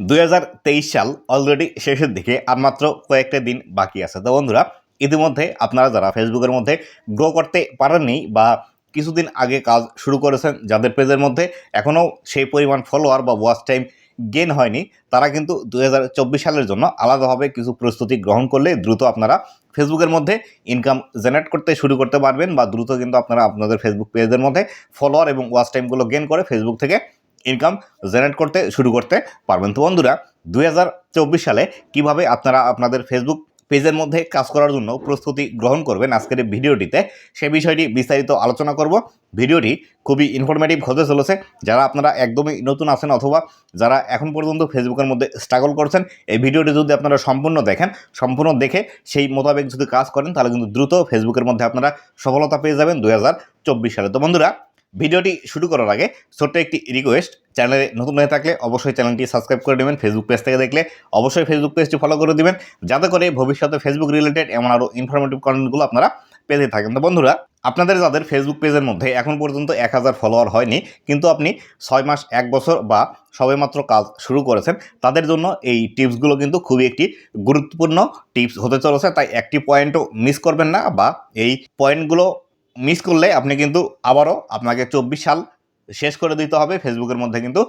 দুই হাজার তেইশ সাল অলরেডি শেষের দিকে আর মাত্র কয়েকটা দিন বাকি আছে। তো বন্ধুরা, ইতিমধ্যে আপনারা যারা ফেসবুকের মধ্যে গ্রো করতে পারেননি বা কিছুদিন আগে কাজ শুরু করেছেন যাদের পেজের মধ্যে এখনও সেই পরিমাণ ফলোয়ার বা ওয়াচ টাইম গেন হয়নি, তারা কিন্তু দুই হাজার চব্বিশ সালের জন্য আলাদাভাবে কিছু প্রস্তুতি গ্রহণ করলে দ্রুত আপনারা ফেসবুকের মধ্যে ইনকাম জেনারেট করতে শুরু করতে পারবেন বা দ্রুত কিন্তু আপনারা আপনাদের ফেসবুক পেজের মধ্যে ফলোয়ার এবং ওয়াচ টাইমগুলো গেন করে ফেসবুক থেকে ইনকাম জেনারেট করতে শুরু করতে পারবেন। তো বন্ধুরা দু হাজার চব্বিশ সালে কীভাবে আপনারা আপনাদের ফেসবুক পেজের মধ্যে কাজ করার জন্য প্রস্তুতি গ্রহণ করবেন আজকের এই ভিডিওটিতে, সে বিষয়টি বিস্তারিত আলোচনা করব। ভিডিওটি খুবই ইনফরমেটিভ হতে চলেছে। যারা আপনারা একদমই নতুন আছেন অথবা যারা এখন পর্যন্ত ফেসবুকের মধ্যে স্ট্রাগল করছেন, এই ভিডিওটি যদি আপনারা সম্পূর্ণ দেখেন, সম্পূর্ণ দেখে সেই মোতাবেক যদি কাজ করেন, তাহলে কিন্তু দ্রুত ফেসবুকের মধ্যে আপনারা সফলতা পেয়ে যাবেন দু হাজার চব্বিশ সালে। তো বন্ধুরা ভিডিওটি শুরু করার আগে ছোট্ট একটি রিকোয়েস্ট চ্যানেলে নতুন হয়ে থাকলে অবশ্যই চ্যানেলটি সাবস্ক্রাইব করে নেবেন ফেসবুক পেজ থেকে দেখলে অবশ্যই ফেসবুক পেজটি ফলো করে দিবেন, যাতে করে ভবিষ্যতে ফেসবুক রিলেটেড এমন আরও ইনফরমেটিভ কন্টেন্টগুলো আপনারা পেতে থাকেন। তো বন্ধুরা, আপনাদের যাদের ফেসবুক পেজের মধ্যে এখন পর্যন্ত এক হাজার ফলোয়ার হয়নি, কিন্তু আপনি ছয় মাস, এক বছর বা সবেমাত্র কাজ শুরু করেছেন, তাদের জন্য এই টিপসগুলো কিন্তু খুবই একটি গুরুত্বপূর্ণ টিপস হতে চলেছে। তাই একটি পয়েন্টও মিস করবেন না বা এই পয়েন্টগুলো মিস করলে আপনি কিন্তু আবারও আপনাকে চব্বিশ সাল শেষ করে দিতে হবে। ফেসবুকের মধ্যে কিন্তু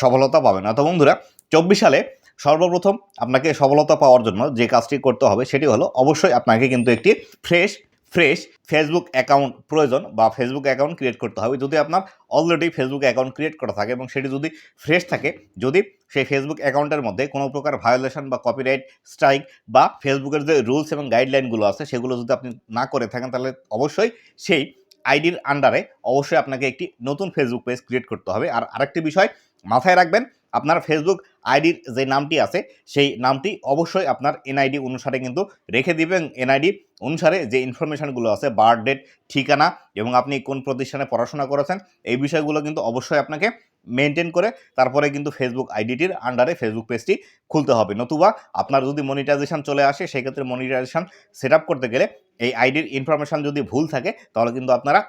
সফলতা পাবেন। না তো বন্ধুরা, চব্বিশ সালে সর্বপ্রথম আপনাকে সফলতা পাওয়ার জন্য যে কাজটি করতে হবে সেটি হলো, অবশ্যই আপনাকে কিন্তু একটি ফ্রেশ ফ্রেশ ফেসবুক অ্যাকাউন্ট প্রয়োজন বা ফেসবুক অ্যাকাউন্ট ক্রিয়েট করতে হবে। যদি আপনার অলরেডি ফেসবুক অ্যাকাউন্ট ক্রিয়েট করা থাকে এবং সেটি যদি ফ্রেশ থাকে, যদি সেই ফেসবুক অ্যাকাউন্টের মধ্যে কোনো প্রকার ভায়োলেশন বা কপিরাইট স্ট্রাইক বা ফেসবুকের যে রুলস এবং গাইডলাইনগুলো আছে, সেগুলো যদি আপনি না করে থাকেন, তাহলে অবশ্যই সেই আইডির আন্ডারে অবশ্যই আপনাকে একটি নতুন ফেসবুক পেজ ক্রিয়েট করতে হবে। আর আরেকটি বিষয় মাথায় রাখবেন আপনার ফেসবুক আইডির যে নামটি আছে, সেই নামটি অবশ্যই আপনার এনআইডি অনুসারে কিন্তু রেখে দিবেন। এনআইডি অনুসারে যে ইনফরমেশানগুলো আছে বার্থ ডেট ঠিকানা এবং আপনি কোন প্রতিষ্ঠানে পড়াশোনা করেছেন, এই বিষয়গুলো কিন্তু অবশ্যই আপনাকে মেনটেন করে তারপরে কিন্তু ফেসবুক আইডিটির আন্ডারে ফেসবুক পেজটি খুলতে হবে। নতুবা আপনার যদি মনিটাইজেশন চলে আসে, সেক্ষেত্রে মনিটাইজেশন সেট করতে গেলে এই আইডির ইনফরমেশান যদি ভুল থাকে, তাহলে কিন্তু আপনারা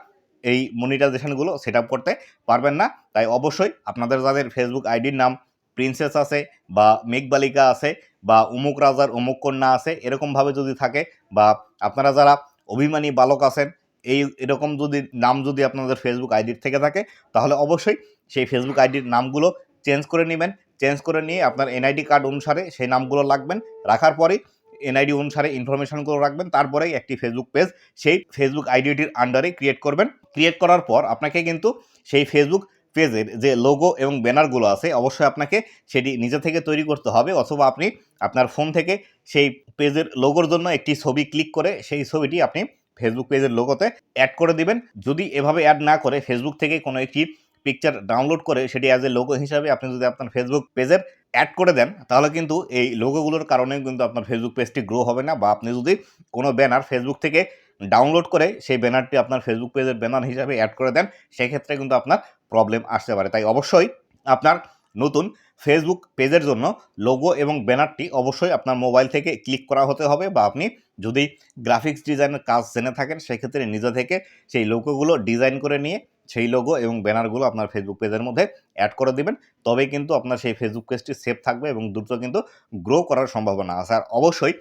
এই মনিটাইজেশনগুলো সেট আপ করতে পারবেন না। তাই অবশ্যই আপনাদের যাদের ফেসবুক আইডির নাম প্রিন্সেস আছে বা মেঘবালিকা আছে বা অমুক রাজার অমুক কন্যা আছে, এরকমভাবে যদি থাকে বা আপনারা যারা অভিমানী বালক আছেন, এই এরকম যদি নাম যদি আপনাদের ফেসবুক আইডির থেকে থাকে, তাহলে অবশ্যই সেই ফেসবুক আইডির নামগুলো চেঞ্জ করে নেবেন। চেঞ্জ করে নিয়ে আপনার এনআইডি কার্ড অনুসারে সেই নামগুলো লাগবেন রাখার পরেই এনআইডি অনুসারে ইনফরমেশনগুলো রাখবেন। তারপরেই একটি ফেসবুক পেজ সেই ফেসবুক আইডিটির আন্ডারে ক্রিয়েট করবেন। ক্রিয়েট করার পর আপনাকে কিন্তু সেই ফেসবুক পেজের যে লোগো এবং ব্যানারগুলো আছে, অবশ্যই আপনাকে সেটি নিজে থেকে তৈরি করতে হবে অথবা আপনি আপনার ফোন থেকে সেই পেজের লোগোর জন্য একটি ছবি ক্লিক করে সেই ছবিটি আপনি ফেসবুক পেজের লোগোতে অ্যাড করে দিবেন। যদি এভাবে অ্যাড না করে ফেসবুক থেকে কোনো একটি পিকচার ডাউনলোড করে সেটি অ্যাজ এ লোগো হিসাবে আপনি যদি আপনার ফেসবুক পেজের অ্যাড করে দেন, তাহলে কিন্তু এই লোগোগুলোর কারণে কিন্তু আপনার ফেসবুক পেজটি গ্রো হবে না বা আপনি যদি কোনো ব্যানার ফেসবুক থেকে ডাউনলোড করে সেই ব্যানারটি আপনার ফেসবুক পেজের ব্যানার হিসাবে অ্যাড করে দেন, সেক্ষেত্রে কিন্তু আপনার প্রবলেম আসতে পারে। তাই অবশ্যই আপনার নতুন ফেসবুক পেজের জন্য লোগো এবং ব্যানারটি অবশ্যই আপনার মোবাইল থেকে ক্লিক করা হতে হবে বা আপনি যদি গ্রাফিক্স ডিজাইনের কাজ জেনে থাকেন, সেক্ষেত্রে নিজে থেকে সেই লোগোগুলো ডিজাইন করে নিয়ে সেই লোগো এবং ব্যানারগুলো আপনার ফেসবুক পেজের মধ্যে অ্যাড করে দিবেন। তবেই কিন্তু আপনার সেই ফেসবুক পেজটি সেফ থাকবে এবং দ্রুত কিন্তু গ্রো করার সম্ভাবনা আছে। আর অবশ্যই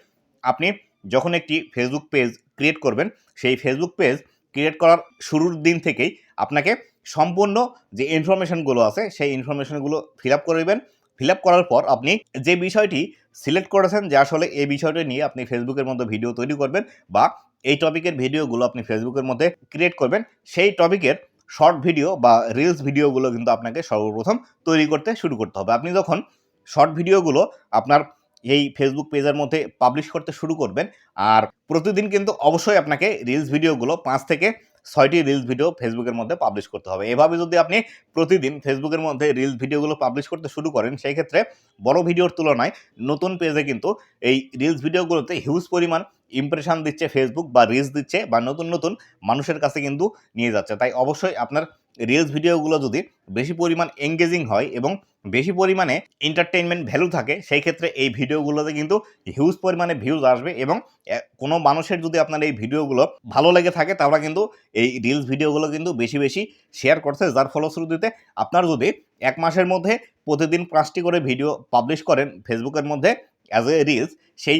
আপনি যখন একটি ফেসবুক পেজ ক্রিয়েট করবেন, সেই ফেসবুক পেজ ক্রিয়েট করার শুরুর দিন থেকেই আপনাকে সম্পূর্ণ যে ইনফরমেশনগুলো আছে, সেই ইনফরমেশনগুলো ফিল আপ করবেন ফিল আপ করার পর আপনি যে বিষয়টি সিলেক্ট করেছেন, যে আসলে এই বিষয়টি নিয়ে আপনি ফেসবুকের মধ্যে ভিডিও তৈরি করবেন বা এই টপিকের ভিডিওগুলো আপনি ফেসবুকের মধ্যে ক্রিয়েট করবেন, সেই টপিকের শর্ট ভিডিও বা রিলস ভিডিওগুলো কিন্তু আপনাকে সর্বপ্রথম তৈরি করতে শুরু করতে হবে। আপনি যখন শর্ট ভিডিওগুলো আপনার এই ফেসবুক পেজের মধ্যে পাবলিশ করতে শুরু করবেন। আর প্রতিদিন কিন্তু অবশ্যই আপনাকে রিলস ভিডিওগুলো পাঁচ থেকে ছয়টি রিলস ভিডিও ফেসবুকের মধ্যে পাবলিশ করতে হবে। এভাবে যদি আপনি প্রতিদিন ফেসবুকের মধ্যে রিলস ভিডিওগুলো পাবলিশ করতে শুরু করেন, সেই ক্ষেত্রে বড় ভিডিওর তুলনায় নতুন পেজে কিন্তু এই রিলস ভিডিওগুলোতে হিউজ পরিমাণ ইমপ্রেশন দিচ্ছে ফেসবুক বা রিলস দিচ্ছে বা নতুন নতুন মানুষের কাছে কিন্তু নিয়ে যাচ্ছে। তাই অবশ্যই আপনার রিলস ভিডিওগুলো যদি বেশি পরিমাণ এঙ্গেজিং হয় এবং বেশি পরিমাণে এন্টারটেইনমেন্ট ভ্যালু থাকে, সেই ক্ষেত্রে এই ভিডিওগুলোতে কিন্তু হিউজ পরিমাণে ভিউজ আসবে এবং কোনো মানুষের যদি আপনার এই ভিডিওগুলো ভালো লেগে থাকে, তারা কিন্তু এই রিলস ভিডিওগুলো কিন্তু বেশি বেশি শেয়ার করছে, যার ফলশ্রুতিতে আপনার যদি এক মাসের মধ্যে প্রতিদিন পাঁচটি করে ভিডিও পাবলিশ করেন ফেসবুকের মধ্যে অ্যাজ এ রিলস সেই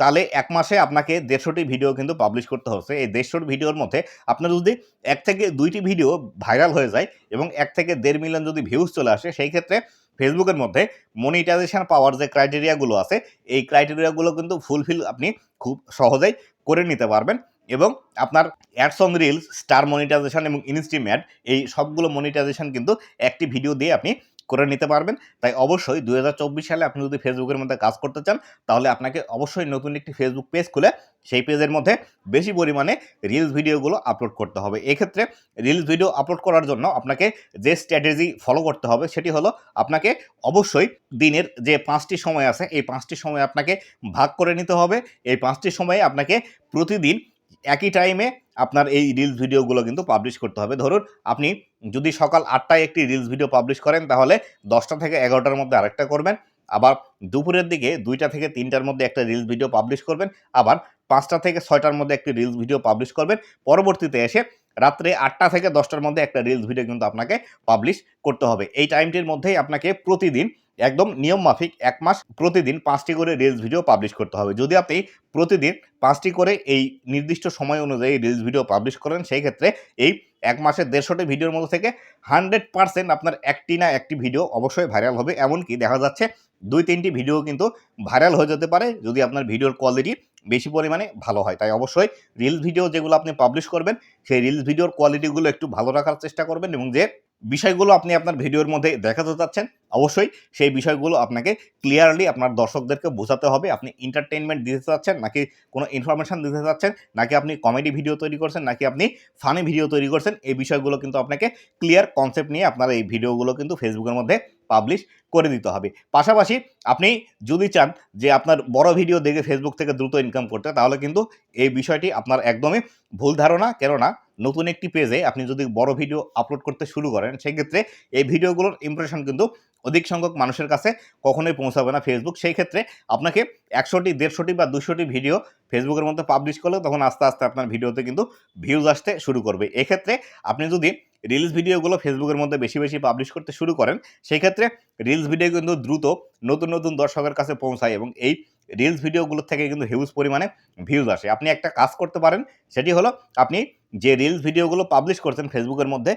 তাহলে এক মাসে আপনাকে দেড়শোটি ভিডিও কিন্তু পাবলিশ করতে হচ্ছে। এই দেড়শোটি ভিডিওর মধ্যে আপনার যদি এক থেকে দুইটি ভিডিও ভাইরাল হয়ে যায় এবং এক থেকে দেড় মিলিয়ন যদি ভিউজ চলে আসে, সেই ক্ষেত্রে ফেসবুকের মধ্যে মনিটাইজেশন পাওয়ার যে ক্রাইটেরিয়াগুলো আছে, এই ক্রাইটেরিয়াগুলো কিন্তু ফুলফিল আপনি খুব সহজেই করে নিতে পারবেন এবং আপনার ads on reels star monetisation এবং ইনস্টিম্যাট এই সবগুলো মনিটাইজেশন কিন্তু একটি ভিডিও দিয়ে আপনি করে নিতে পারবেন। তাই অবশ্যই দু হাজার চব্বিশ সালে আপনি যদি ফেসবুকের মধ্যে কাজ করতে চান, তাহলে আপনাকে অবশ্যই নতুন একটি ফেসবুক পেজ খুলে সেই পেজের মধ্যে বেশি পরিমাণে রিলস ভিডিওগুলো আপলোড করতে হবে। এক্ষেত্রে রিলস ভিডিও আপলোড করার জন্য আপনাকে যে স্ট্র্যাটেজি ফলো করতে হবে, সেটি হলো আপনাকে অবশ্যই দিনের যে পাঁচটি সময় আছে, এই পাঁচটি সময় আপনাকে ভাগ করে নিতে হবে। এই পাঁচটি সময়ে আপনাকে প্রতিদিন একই টাইমে আপনার এই রিলস ভিডিওগুলো কিন্তু পাবলিশ করতে হবে। ধরুন, আপনি যদি সকাল আটটায় একটি রিলস ভিডিও পাবলিশ করেন, তাহলে দশটা থেকে এগারোটার মধ্যে আরেকটা করবেন। আবার দুপুরের দিকে দুইটা থেকে তিনটার মধ্যে একটা রিলস ভিডিও পাবলিশ করবেন। আবার পাঁচটা থেকে ছয়টার মধ্যে একটি রিলস ভিডিও পাবলিশ করবেন। পরবর্তীতে এসে রাত্রে আটটা থেকে দশটার মধ্যে একটা রিলস ভিডিও কিন্তু আপনাকে পাবলিশ করতে হবে। এই টাইমটির মধ্যেই আপনাকে প্রতিদিন একদম নিয়ম মাফিক এক মাস প্রতিদিন পাঁচটি করে রিলস ভিডিও পাবলিশ করতে হবে। যদি আপনি প্রতিদিন পাঁচটি করে এই নির্দিষ্ট সময় অনুযায়ী রিলস ভিডিও পাবলিশ করেন, সেই ক্ষেত্রে এই এক মাসের দেড়শোটি ভিডিওর মধ্যে থেকে হান্ড্রেড পার্সেন্ট আপনার একটি না একটি ভিডিও অবশ্যই ভাইরাল হবে। এমনকি দেখা যাচ্ছে দুই তিনটি ভিডিও কিন্তু ভাইরাল হয়ে যেতে পারে যদি আপনার ভিডিওর কোয়ালিটি বেশি পরিমাণে ভালো হয়। তাই অবশ্যই রিলস ভিডিও যেগুলো আপনি পাবলিশ করবেন, সেই রিলস ভিডিওর কোয়ালিটিগুলো একটু ভালো রাখার চেষ্টা করবেন এবং যে বিষয়গুলো আপনি আপনার ভিডিওর মধ্যে দেখাতে চাচ্ছেন, অবশ্যই সেই বিষয়গুলো আপনাকে ক্লিয়ারলি আপনার দর্শকদেরকে বোঝাতে হবে। আপনি এন্টারটেনমেন্ট দিতে চাচ্ছেন নাকি কোনো ইনফরমেশন দিতে চাচ্ছেন, নাকি আপনি কমেডি ভিডিও তৈরি করছেন, নাকি আপনি ফানি ভিডিও তৈরি করছেন, এই বিষয়গুলো কিন্তু আপনাকে ক্লিয়ার কনসেপ্ট নিয়ে আপনার এই ভিডিওগুলো কিন্তু ফেসবুকের মধ্যে পাবলিশ করে দিতে হবে। পাশাপাশি আপনি যদি চান যে আপনার বড় ভিডিও দেখে ফেসবুক থেকে দ্রুত ইনকাম করতে, তাহলে কিন্তু এই বিষয়টি আপনার একদমই ভুল ধারণা। কেননা নতুন একটি পেজে আপনি যদি বড় ভিডিও আপলোড করতে শুরু করেন, সেক্ষেত্রে এই ভিডিওগুলোর ইমপ্রেশন কিন্তু অধিক সংখ্যক মানুষের কাছে কখনোই পৌঁছাবে না ফেসবুক সেই ক্ষেত্রে আপনাকে একশোটি, দেড়শোটি বা দুশোটি ভিডিও ফেসবুকের মধ্যে পাবলিশ করলে তখন আস্তে আস্তে আপনার ভিডিওতে কিন্তু ভিউজ আসতে শুরু করবে। এক্ষেত্রে আপনি যদি রিলস ভিডিওগুলো ফেসবুকের মধ্যে বেশি বেশি পাবলিশ করতে শুরু করেন সেই ক্ষেত্রে রিলস ভিডিও কিন্তু দ্রুত নতুন নতুন দর্শকের কাছে পৌঁছায় এবং এই রিলস ভিডিওগুলোর থেকে কিন্তু হিউজ পরিমাণে ভিউজ আসে। আপনি একটা কাজ করতে পারেন, সেটি হলো আপনি যে রিলস ভিডিওগুলো পাবলিশ করছেন ফেসবুকের মধ্যে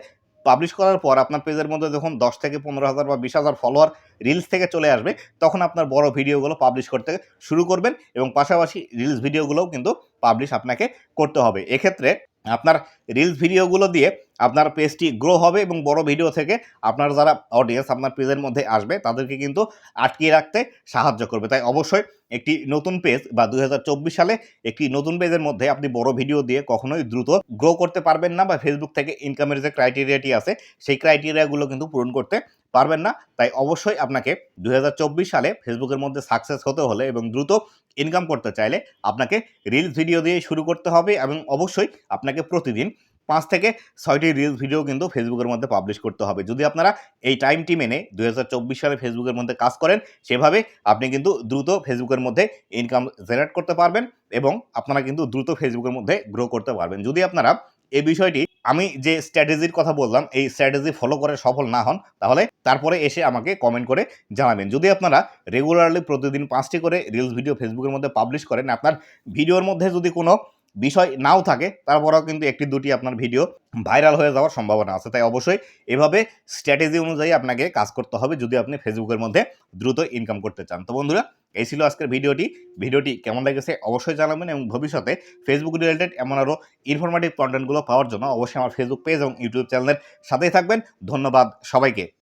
পাবলিশ করার পর আপনার পেজের মধ্যে যখন দশ থেকে পনেরো হাজার বা বিশ হাজার ফলোয়ার রিলস থেকে চলে আসবে, তখন আপনার বড় ভিডিওগুলো পাবলিশ করতে শুরু করবেন এবং পাশাপাশি রিলস ভিডিওগুলোও কিন্তু পাবলিশ আপনাকে করতে হবে। এক্ষেত্রে আপনার রিলস ভিডিওগুলো দিয়ে আপনার পেজটি গ্রো হবে এবং বড় ভিডিও থেকে আপনার যারা অডিয়েন্স আপনার পেজের মধ্যে আসবে, তাদেরকে কিন্তু আটকিয়ে রাখতে সাহায্য করবে। তাই অবশ্যই একটি নতুন পেজ বা দুই হাজার চব্বিশ সালে একটি নতুন পেজের মধ্যে আপনি বড় ভিডিও দিয়ে কখনোই দ্রুত গ্রো করতে পারবেন না বা ফেসবুক থেকে ইনকামের যে ক্রাইটেরিয়াটি আছে, সেই ক্রাইটেরিয়াগুলো কিন্তু পূরণ করতে পারবেন না। তাই অবশ্যই আপনাকে দুই হাজার চব্বিশ সালে ফেসবুকের মধ্যে সাকসেস হতে হলে এবং দ্রুত ইনকাম করতে চাইলে আপনাকে রিলস ভিডিও দিয়ে শুরু করতে হবে এবং অবশ্যই আপনাকে প্রতিদিন পাঁচ থেকে ছয়টি রিলস ভিডিও কিন্তু ফেসবুকের মধ্যে পাবলিশ করতে হবে। যদি আপনারা এই টাইমটি মেনে দু হাজার চব্বিশ সালে ফেসবুকের মধ্যে কাজ করেন, সেভাবে আপনি কিন্তু দ্রুত ফেসবুকের মধ্যে ইনকাম জেনারেট করতে পারবেন এবং আপনারা কিন্তু দ্রুত ফেসবুকের মধ্যে গ্রো করতে পারবেন। যদি আপনারা এই বিষয়টি, আমি যে স্ট্র্যাটেজির কথা বললাম, এই স্ট্র্যাটেজি ফলো করে সফল না হন, তাহলে তারপরে এসে আমাকে কমেন্ট করে জানাবেন। যদি আপনারা রেগুলারলি প্রতিদিন পাঁচটি করে রিলস ভিডিও ফেসবুকের মধ্যে পাবলিশ করেন, আপনার ভিডিওর মধ্যে যদি কোনো বিষয় নাও থাকে, তারপরেও কিন্তু একটি দুটি আপনার ভিডিও ভাইরাল হয়ে যাওয়ার সম্ভাবনা আছে। তাই অবশ্যই এভাবে স্ট্র্যাটেজি অনুযায়ী আপনাকে কাজ করতে হবে যদি আপনি ফেসবুকের মধ্যে দ্রুত ইনকাম করতে চান। তো বন্ধুরা, এই ছিল আজকের ভিডিওটি। ভিডিওটি কেমন লেগেছে অবশ্যই জানাবেন এবং ভবিষ্যতে ফেসবুক রিলেটেড এমন আরও ইনফরমেটিভ কন্টেন্টগুলো পাওয়ার জন্য অবশ্যই আমার ফেসবুক পেজ এবং ইউটিউব চ্যানেলের সাথেই থাকবেন। ধন্যবাদ সবাইকে।